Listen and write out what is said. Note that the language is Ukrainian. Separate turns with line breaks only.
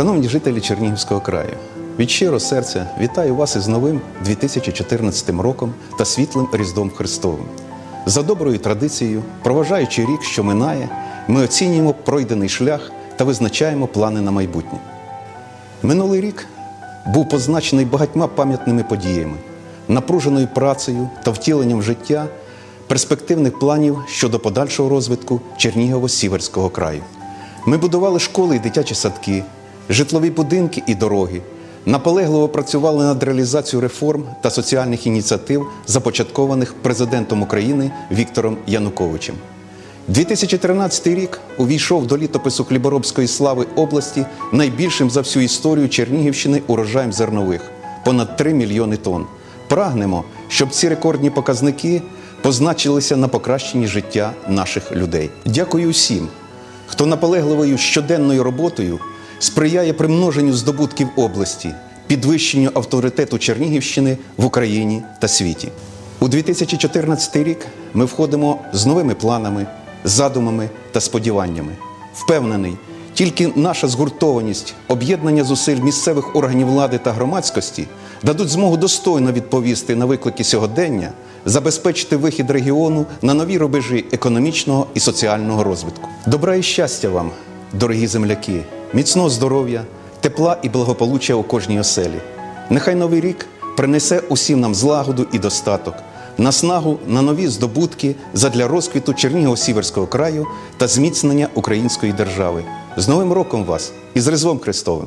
Шановні жителі Чернігівського краю, від щирого серця вітаю вас із новим 2014 роком та світлим Різдвом Христовим. За доброю традицією, проважаючи рік, що минає, ми оцінюємо пройдений шлях та визначаємо плани на майбутнє. Минулий рік був позначений багатьма пам'ятними подіями, напруженою працею та втіленням в життя перспективних планів щодо подальшого розвитку Чернігово-Сіверського краю. Ми будували школи і дитячі садки, житлові будинки і дороги, наполегливо працювали над реалізацією реформ та соціальних ініціатив, започаткованих президентом України Віктором Януковичем. 2013 рік увійшов до літопису хліборобської слави області найбільшим за всю історію Чернігівщини урожаєм зернових понад 3 мільйони тонн. Прагнемо, щоб ці рекордні показники позначилися на покращенні життя наших людей. Дякую всім, хто наполегливою щоденною роботою сприяє примноженню здобутків області, підвищенню авторитету Чернігівщини в Україні та світі. У 2014 рік ми входимо з новими планами, задумами та сподіваннями. Впевнений, тільки наша згуртованість, об'єднання зусиль місцевих органів влади та громадськості дадуть змогу достойно відповісти на виклики сьогодення, забезпечити вихід регіону на нові рубежі економічного і соціального розвитку. Добра і щастя вам, дорогі земляки, міцного здоров'я, тепла і благополуччя у кожній оселі. Нехай новий рік принесе усім нам злагоду і достаток, наснагу на нові здобутки задля розквіту Чернігова-Сіверського краю та зміцнення української держави. З Новим роком вас і з Різдвом Христовим!